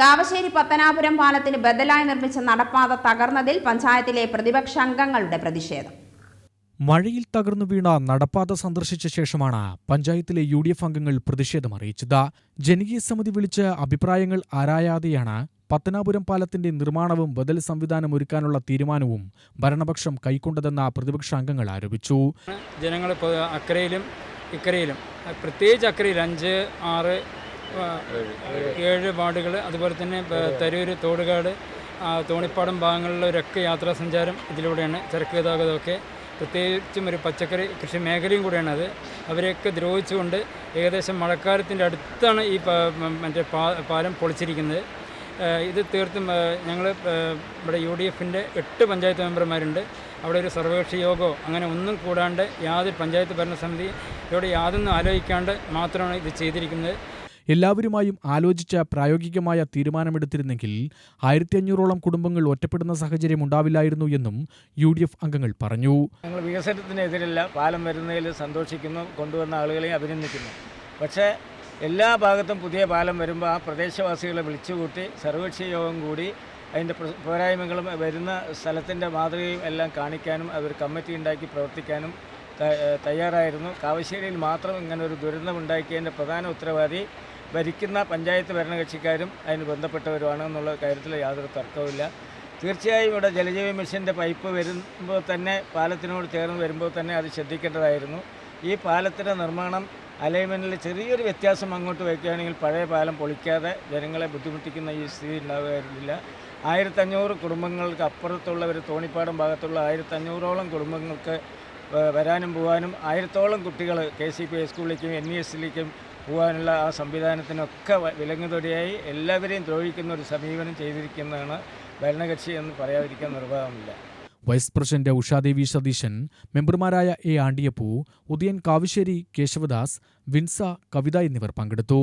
കാവശ്ശേരി പത്തനാപുരം പാലത്തിന് ബദലായി നിർമ്മിച്ച നടപ്പാത തകർന്നതിൽ പഞ്ചായത്തിലെ പ്രതിപക്ഷാംഗങ്ങളുടെ പ്രതിഷേധം. മഴയിൽ തകർന്നു വീണ നടപ്പാത സന്ദർശിച്ച ശേഷമാണ് പഞ്ചായത്തിലെ യു ഡി എഫ് അംഗങ്ങൾ പ്രതിഷേധം അറിയിച്ചത്. ജനകീയ സമിതി വിളിച്ച് അഭിപ്രായങ്ങൾ ആരായാതെയാണ് പത്തനാപുരം പാലത്തിന്റെ നിർമ്മാണവും ബദൽ സംവിധാനം ഒരുക്കാനുള്ള തീരുമാനവും ഭരണപക്ഷം കൈക്കൊണ്ടതെന്ന പ്രതിപക്ഷാംഗങ്ങൾ ആരോപിച്ചു. ജനങ്ങൾ ഇപ്പോൾ അക്കരയിലും ഇക്കരയിലും പ്രത്യേകിച്ച് അക്കരയിൽ അഞ്ച് ആറ് ഏഴ് വാർഡുകൾ അതുപോലെ തന്നെ തരൂർ തോടുകാട് തോണിപ്പാടം ഭാഗങ്ങളിലൊരൊക്കെ യാത്രാ സഞ്ചാരം ഇതിലൂടെയാണ് ചരക്ക് ഗതാഗതമൊക്കെ പ്രത്യേകിച്ചും ഒരു പച്ചക്കറി കൃഷി മേഖലയും കൂടെയാണ് അത് അവരെയൊക്കെ ദ്രോഹിച്ചുകൊണ്ട് ഏകദേശം മഴക്കാലത്തിന്റെ അടുത്താണ് ഈ മറ്റേ പാലം പൊളിച്ചിരിക്കുന്നത്. ഇത് തീർത്തും ഞങ്ങൾ ഇവിടെ യു ഡി എഫിന്റെ എട്ട് പഞ്ചായത്ത് മെമ്പർമാരുണ്ട്. അവിടെ ഒരു സർവകക്ഷി യോഗമോ അങ്ങനെ ഒന്നും കൂടാണ്ട് യാതൊരു പഞ്ചായത്ത് ഭരണസമിതി ഇവിടെ യാതൊന്നും ആലോചിക്കാണ്ട് മാത്രമാണ് ഇത് ചെയ്തിരിക്കുന്നത്. എല്ലാവരുമായും ആലോചിച്ച പ്രായോഗികമായ തീരുമാനമെടുത്തിരുന്നെങ്കിൽ ആയിരത്തി അഞ്ഞൂറോളം കുടുംബങ്ങൾ ഒറ്റപ്പെടുന്ന സാഹചര്യം ഉണ്ടാവില്ലായിരുന്നു എന്നും യു ഡി എഫ് അംഗങ്ങൾ പറഞ്ഞു. ഞങ്ങൾ വികസനത്തിനെതിരല്ല പാലം വരുന്നതിൽ സന്തോഷിക്കുന്നു കൊണ്ടുവന്ന ആളുകളെ അഭിനന്ദിക്കുന്നു. പക്ഷേ എല്ലാ ഭാഗത്തും പുതിയ പാലം വരുമ്പോൾ ആ പ്രദേശവാസികളെ വിളിച്ചുകൂട്ടി സർവകക്ഷി യോഗം കൂടി അതിന്റെ പ്ര- പോരായ്മകളും വരുന്ന സ്ഥലത്തിന്റെ മാതൃകയും എല്ലാം കാണിക്കാനും അവർ കമ്മിറ്റി ഉണ്ടാക്കി പ്രവർത്തിക്കാനും തയ്യാറായിരുന്നു. കാവശ്ശേരിയിൽ മാത്രം ഇങ്ങനെ ഒരു ദുരന്തമുണ്ടാക്കിയതിന്റെ പ്രധാന ഉത്തരവാദി ഭരിക്കുന്ന പഞ്ചായത്ത് ഭരണകക്ഷിക്കാരും അതിന് ബന്ധപ്പെട്ടവരുമാണ് എന്നുള്ള കാര്യത്തിൽ യാതൊരു തർക്കവുമില്ല. തീർച്ചയായും ഇവിടെ ജലജീവ മിഷന്റെ പൈപ്പ് വരുമ്പോൾ തന്നെ പാലത്തിനോട് ചേർന്ന് വരുമ്പോൾ തന്നെ അത് ശ്രദ്ധിക്കേണ്ടതായിരുന്നു. ഈ പാലത്തിന്റെ നിർമ്മാണം അലൈൻമെന്റിൽ ചെറിയൊരു വ്യത്യാസം അങ്ങോട്ട് വയ്ക്കുകയാണെങ്കിൽ പഴയ പാലം പൊളിക്കാതെ ജനങ്ങളെ ബുദ്ധിമുട്ടിക്കുന്ന ഈ സ്ഥിതി ഉണ്ടാകുമായിരുന്നില്ല ആയിരത്തഞ്ഞൂറ് കുടുംബങ്ങൾക്ക് അപ്പുറത്തുള്ള ഒരു തോണിപ്പാടം ഭാഗത്തുള്ള ആയിരത്തഞ്ഞൂറോളം കുടുംബങ്ങൾക്ക് വരാനും പോകാനും ആയിരത്തോളം കുട്ടികൾ കെ സി പി ഹൈസ്കൂളിലേക്കും എൻ ഇ എസിലേക്കും പോകാനുള്ള ആ സംവിധാനത്തിനൊക്കെ വിലങ്ങുതൊടിയായി എല്ലാവരെയും ദ്രോഹിക്കുന്ന ഒരു സമീപനം ചെയ്തിരിക്കുന്നതാണ് ഭരണകക്ഷി എന്ന് പറയാതിരിക്കാൻ നിർവാഹമില്ല വൈസ് പ്രസിഡന്റ് ഉഷാദേവി സതീശൻ മെമ്പർമാരായ എ ആണ്ടിയപ്പൂ ഉദയൻ കാവശ്ശേരി കേശവദാസ് വിൻസ കവിത എന്നിവർ പങ്കെടുത്തു.